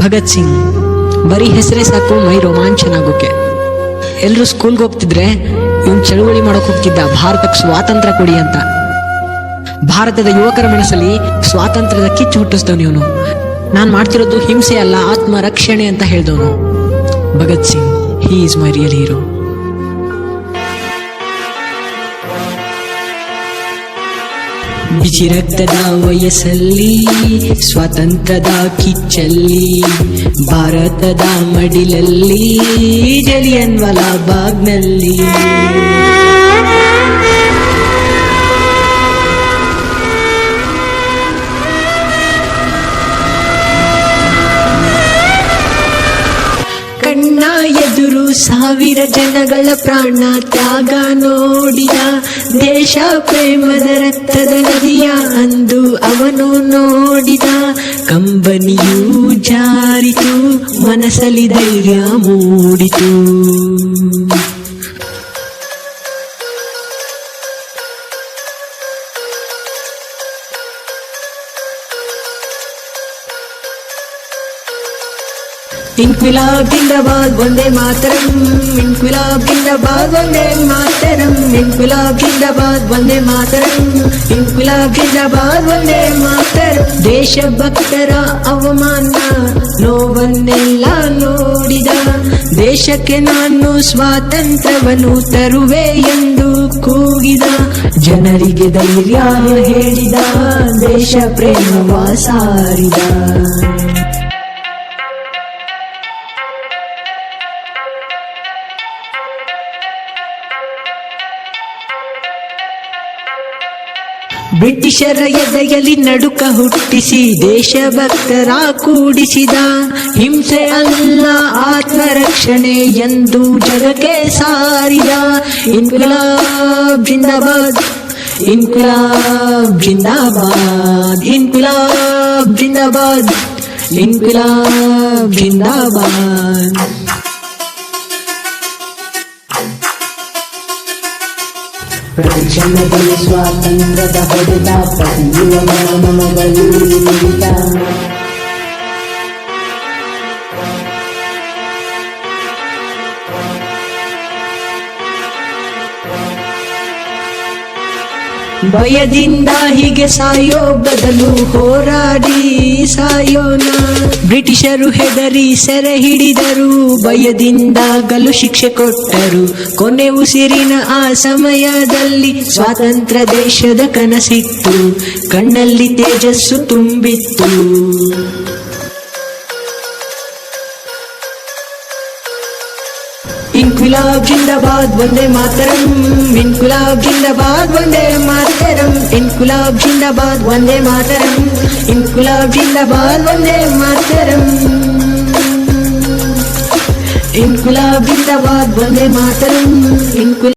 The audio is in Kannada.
ಭಗತ್ ಸಿಂಗ್, ಬರೀ ಹೆಸರೇ ಸಾಕು, ಮೈ ರೋಮಾಂಚನ ಆಗೋಕೆ ಎಲ್ಲರೂ ಸ್ಕೂಲ್ಗೆ ಹೋಗ್ತಿದ್ರೆ ಇವನ್ ಚಳುವಳಿ ಮಾಡೋಕೆ ಹೋಗ್ತಿದ್ದ ಭಾರತಕ್ಕೆ ಸ್ವಾತಂತ್ರ್ಯ ಕೊಡಿ ಅಂತ. ಭಾರತದ ಯುವಕರ ಮನಸ್ಸಲ್ಲಿ ಸ್ವಾತಂತ್ರ್ಯದ ಕಿಚ್ಚು ಹುಟ್ಟಿಸ್ದವನು ಇವನು. ನಾನು ಮಾಡ್ತಿರೋದು ಹಿಂಸೆ ಅಲ್ಲ ಆತ್ಮ ರಕ್ಷಣೆ ಅಂತ ಹೇಳ್ದವನು. Bhagat Singh he is my real hero ಬಿಸಿ ರಕ್ತದ ವಯಸ್ಸಲ್ಲಿ ಸ್ವಾತಂತ್ರ್ಯದ ಕಿಚ್ಚಲ್ಲಿ ಭಾರತದ ಮಡಿಲಲ್ಲಿ ಜಲಿಯನ್ವಲ ವಾಲಾ ಬಾಗ್ನಲ್ಲಿ. ಸಾವಿರ ಜನಗಳ ಪ್ರಾಣ ತ್ಯಾಗ ನೋಡಿದ ದೇಶ ಪ್ರೇಮದ ರಕ್ತದ ನದಿಯ ಅಂದು ಅವನು ನೋಡಿದ ಕಂಬನಿಯೂ ಜಾರಿತು ಮನಸಲಿ ಧೈರ್ಯ ಮೂಡಿತು. ಇನ್ಕ್ವಿಲಾಬ್ ಜಿಂದಾಬಾದ್ ಒಂದೇ ಮಾತರಂ ಇನ್ಕ್ವಿಲಾಬ್ ಜಿಂದಾಬಾದ್ ಒಂದೇ ಮಾತರಂ ಇನ್ಕ್ವಿಲಾಬ್ ಜಿಂದಾಬಾದ್ ಒಂದೇ ಮಾತರಂ ದೇಶಭಕ್ತರ ಅವಮಾನ ನೋವನ್ನೆಲ್ಲ ನೋಡಿದ ದೇಶಕ್ಕೆ ನಾನು ಸ್ವಾತಂತ್ರ್ಯವನ್ನು ತರುವೆ ಎಂದು ಕೂಗಿದ ಜನರಿಗೆ ಧೈರ್ಯ ಹೇಳಿದ ದೇಶ ಪ್ರೇಮ ಸಾರಿದ ಬ್ರಿಟಿಷರ ಎದೆಯಲ್ಲಿ ನಡುಕ ಹುಟ್ಟಿಸಿ ದೇಶಭಕ್ತರ ಕೂಡಿಸಿದ. ಹಿಂಸೆ ಅಲ್ಲ ಆತ್ಮರಕ್ಷಣೆ ಎಂದು ಜಗಕ್ಕೆ ಸಾರಿದ. ಇನ್ಕುಲಾಬ್ ಜಿಂದಾಬಾದ್ ಇನ್ಕುಲಾಬ್ ಜಿಂದಾಬಾದ್ ಇನ್ಕುಲಾಬ್ ಜಿಂದಾಬಾದ್ ಇನ್ಕುಲಾಬ್ ಜಿಂದಾಬಾದ್ ప్రతిక్షణది స్వాతంత్ర భద్రత ప్రతి యువ మానవ ಭಯದಿಂದ ಹೀಗೆ ಸಾಯೋ ಬದಲು ಹೋರಾಡಿ ಸಾಯೋಣ. ಬ್ರಿಟಿಷರು ಹೆದರಿ ಸೆರೆ ಹಿಡಿದರು, ಭಯದಿಂದ ಗಲು ಶಿಕ್ಷೆ ಕೊಟ್ಟರು. ಕೊನೆ ಉಸಿರಿನ ಆ ಸಮಯದಲ್ಲಿ ಸ್ವಾತಂತ್ರ್ಯ ದೇಶದ ಕನಸಿತ್ತು, ಕಣ್ಣಲ್ಲಿ ತೇಜಸ್ಸು ತುಂಬಿತ್ತು. ಇನ್ಕುಲಾಬ್ ಜಿಂದಾಬಾದ್, ಒಂದೇ ಮಾತರಂ. ಇನ್ಕುಲಾಬ್ ಜಿಂದಾಬಾದ್, ಒಂದೇ ಮಾತರಂ. ಇನ್ಕುಲಾಬ್ ಜಿಂದಾಬಾದ್ ಒಂದೇ ಮಾತರಂ ಇನ್ಕುಲಾಬ್ ಜಿಂದಾಬಾದ್ ಒಂದೇ ಮಾತರಂ ಇನ್ಕುಲಾಬ್ ಜಿಂದಾಬಾದ್ ಒಂದೇ ಮಾತರಂ ಇನ್ಕುಲಾಬ್